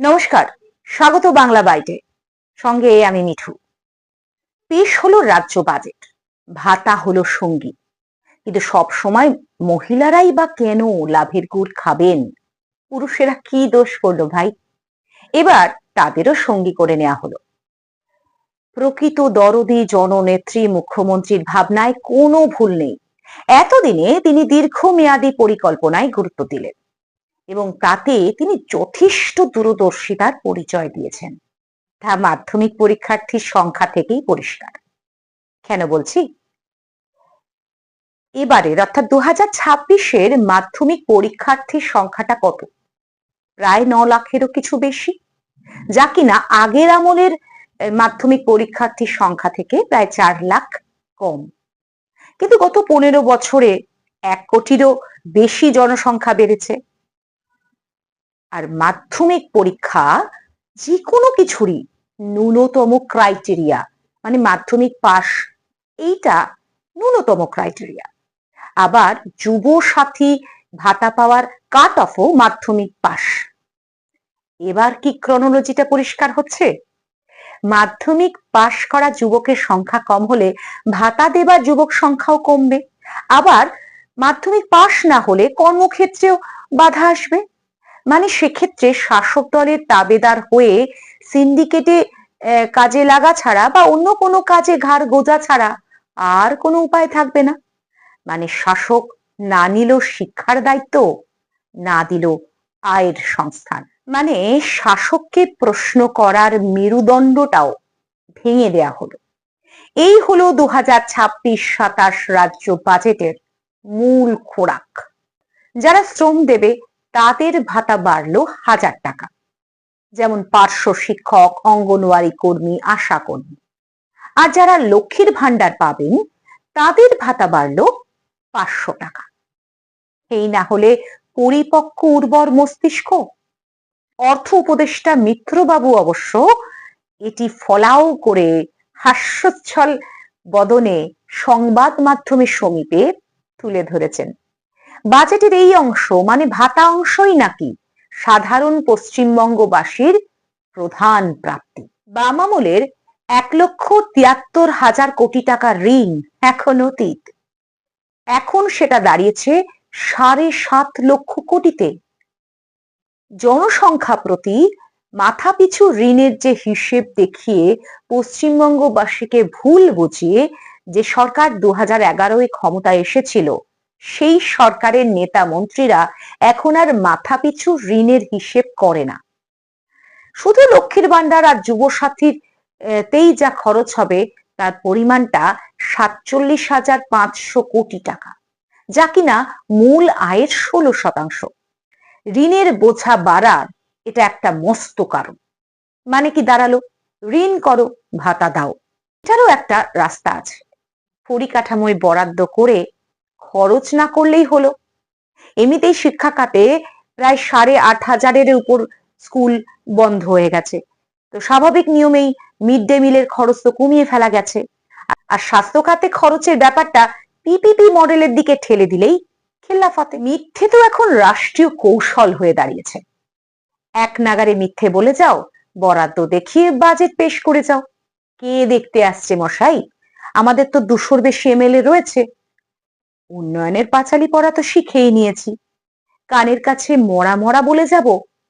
নমস্কার, স্বাগত বাংলা বাইটে। সঙ্গে আমি মিঠু। পেশ হলো রাজ্য বাজেট, ভাতা হলো সঙ্গী। কিন্তু সব সময় মহিলারাই বা কেন লাভের গুড় খাবেন? পুরুষেরা কি দোষ করল ভাই? এবার তাদেরও সঙ্গী করে নেওয়া হলো। প্রকৃত দরদি জননেত্রী মুখ্যমন্ত্রীর ভাবনায় কোনো ভুল নেই। এতদিনে তিনি দীর্ঘমেয়াদী পরিকল্পনায় গুরুত্ব দিলেন। এবং তাতে তিনি যথেষ্ট দূরদর্শিতার পরিচয় দিয়েছেন। তা মাধ্যমিক পরীক্ষার্থীর সংখ্যা থেকেই পরিষ্কার। কেন বলছি? এবারের অর্থাৎ দু হাজার ছাব্বিশের মাধ্যমিক পরীক্ষার্থীর সংখ্যাটা কত? প্রায় ন লাখেরও কিছু বেশি। যা কিনা আগের আমলের মাধ্যমিক পরীক্ষার্থীর সংখ্যা থেকে প্রায় চার লাখ কম। কিন্তু গত পনেরো বছরে এক কোটিরও বেশি জনসংখ্যা বেড়েছে। আর মাধ্যমিক পরীক্ষা যে কোনো কিছুরই ন্যূনতম ক্রাইটেরিয়া মানে মাধ্যমিক পাস এইটা ন্যূনতম ক্রাইটেরিয়া আবার যুব সাথী ভাতা পাওয়ার কাট অফও মাধ্যমিক পাস এবার কি ক্রনোলজিটা পরিষ্কার হচ্ছে? মাধ্যমিক পাশ করা যুবকের সংখ্যা কম হলে ভাতা দেবার যুবক সংখ্যাও কমবে। আবার মাধ্যমিক পাশ না হলে কর্মক্ষেত্রেও বাধা আসবে। মানে সেক্ষেত্রে শাসক দলের তাবেদার হয়ে সিন্ডিকেটে কাজে লাগা ছাড়া বা অন্য কোনো কাজে ঘাড় গোজা ছাড়া আর কোনো উপায় থাকবে না। মানে শাসক না নিল শিক্ষার দায়িত্ব, না দিল আয়ের সংস্থান। মানে শাসককে প্রশ্ন করার মেরুদণ্ডটাও ভেঙে দেয়া হলো। এই হলো দু হাজার ছাব্বিশ সাতাশ রাজ্য বাজেটের মূল খোরাক। যারা শ্রম দেবে তাদের ভাতা বাড়লো হাজার টাকা। যেমন পার্শ্ব শিক্ষক, অঙ্গনওয়াড়ি কর্মী, আশা কর্মী। আর যারা লক্ষ্মীর ভান্ডার পাবেন, তাদের ভাতা বাড়লো পাঁচশো টাকা। এই না হলে পরিপক্ক উর্বর মস্তিষ্ক? অর্থ উপদেষ্টা মিত্রবাবু অবশ্য এটি ফলাও করে হাস্যোচ্ছল বদনে সংবাদ মাধ্যমের সমীপে তুলে ধরেছেন। বাজেটের এই অংশ মানে ভাতা অংশই নাকি সাধারণ পশ্চিমবঙ্গবাসীর প্রধান প্রাপ্তি? বাম আমলের এক লক্ষ তিয়াত্তর হাজার কোটি টাকা ঋণ এখন অতীত। এখন সেটা দাঁড়িয়েছে সাড়ে সাত লক্ষ কোটিতে। জনসংখ্যা প্রতি মাথাপিছু ঋণের যে হিসেব দেখিয়ে পশ্চিমবঙ্গবাসীকে ভুল বুঝিয়ে যে সরকার দু হাজার এগারোয় ক্ষমতায় এসেছিল সেই সরকারের নেতা মন্ত্রীরা এখন আর মাথাপিছু ঋণের হিসেব করে না। শুধু লক্ষ্মীর ভান্ডার আর যুবসাথীর তেই যা খরচ হবে, তার পরিমাণটা সাতচল্লিশ হাজার পাঁচশো কোটি টাকা, যা কিনা মূল আয়ের ষোলো শতাংশ। ঋণের বোঝা বাড়ার এটা একটা মস্ত কারণ। মানে কি দাঁড়াল? ঋণ করো, ভাতা দাও। এটারও একটা রাস্তা আছে। পরিকাঠামোয় বরাদ্দ করে খরচ না করলেই হলো। এমনিতেই শিক্ষা খাতে প্রায় সাড়ে আট হাজারের উপর স্কুল বন্ধ হয়ে গেছে। তো স্বাভাবিক নিয়মেই মিড ডে মিলের খরচ তো কমিয়ে ফেলা গেছে। আর স্বাস্থ্য খাতে খরচের ব্যাপারটা পিপিপি মডেলের দিকে ঠেলে দিলেই খেল্লাফাতে মিথ্যে তো এখন রাষ্ট্রীয় কৌশল হয়ে দাঁড়িয়েছে। এক নাগারে মিথ্যে বলে যাও, বরাদ্দ দেখিয়ে বাজেট পেশ করে যাও। কে দেখতে আসছে মশাই? আমাদের তো দুশোর বেশি এমএলএ রয়েছে। উন্নয়নের পাঁচালি পড়া তো শিখেই নিয়েছি। কানের কাছে মরা মরা বলে যাব,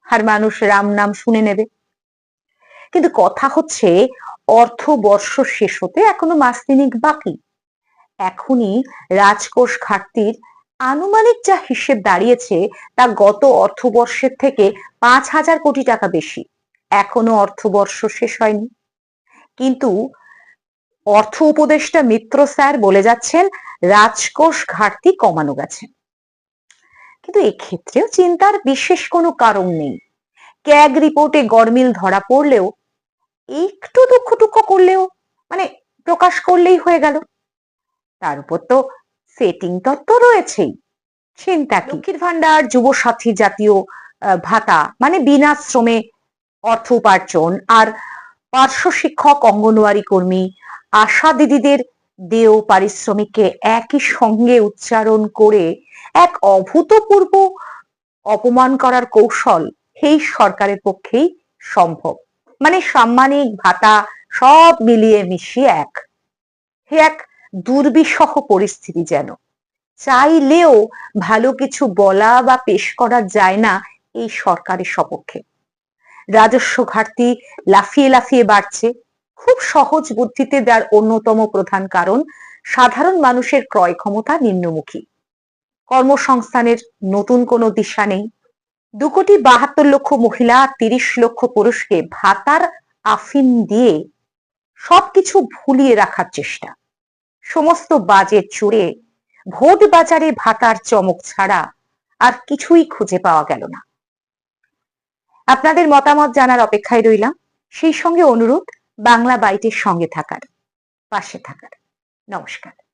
আর মানুষ রাম নাম শুনে নেবে। কিন্তু কথা হচ্ছে, অর্থ বর্ষ শেষ হতে এখনও মাস তিনিক বাকি। এখনই রাজকোষ ঘাটতির আনুমানিক যা হিসেব দাঁড়িয়েছে, তা গত অর্থবর্ষের থেকে পাঁচ হাজার কোটি টাকা বেশি। এখনও অর্থবর্ষ শেষ হয়নি। কিন্তু অর্থ উপদেষ্টা মিত্র স্যার বলে যাচ্ছেন, রাজকোষ ঘাটতি কমানো গেছে। কিন্তু এক্ষেত্রেও চিন্তার বিশেষ কোনো কারণ নেই। ক্যাগ রিপোর্টে গরমিল ধরা পড়লেও, একটু দুঃখ টুক্ষ করলেও মানে প্রকাশ করলেই হয়ে গেল। তার উপর তো সেটিং তত্ত্ব রয়েছেই। চিন্তা লক্ষ্মীর ভান্ডার যুব সাথী জাতীয় ভাতা মানে বিনা শ্রমে অর্থ উপার্জন, আর পার্শ্ব শিক্ষক, অঙ্গনওয়াড়ি কর্মী আশা দিদিদের দেও পারিশ্রমিককে একই সঙ্গে উচ্চারণ করে এক অভূতপূর্ব অপমান করার কৌশল এই সরকারের পক্ষেই সম্ভব। মানে সাম্মানিক ভাতা সব মিলিয়ে মিশিয়ে এক। হে এক দুর্বিষহ পরিস্থিতি যেন। চাইলেও ভালো কিছু বলা বা পেশ করা যায় না এই সরকারের সপক্ষে। রাজস্ব ঘাটতি লাফিয়ে লাফিয়ে বাড়ছে। খুব সহজ বুদ্ধিতে যার অন্যতম প্রধান কারণ, সাধারণ মানুষের ক্রয় ক্ষমতা নিম্নমুখী। কর্মসংস্থানের নতুন কোনো দিশা নেই। দু কোটি বাহাত্তর লক্ষ মহিলা, তিরিশ লক্ষ পুরুষকে ভাতার আফিম দিয়ে সবকিছু ভুলিয়ে রাখার চেষ্টা। সমস্ত বাজে চুড়ে ভোট বাজারে ভাতার চমক ছাড়া আর কিছুই খুঁজে পাওয়া গেল না। আপনাদের মতামত জানার অপেক্ষায় রইলাম। সেই সঙ্গে অনুরোধ বাংলা বাইটের সঙ্গে থাকার পাশে থাকার। নমস্কার।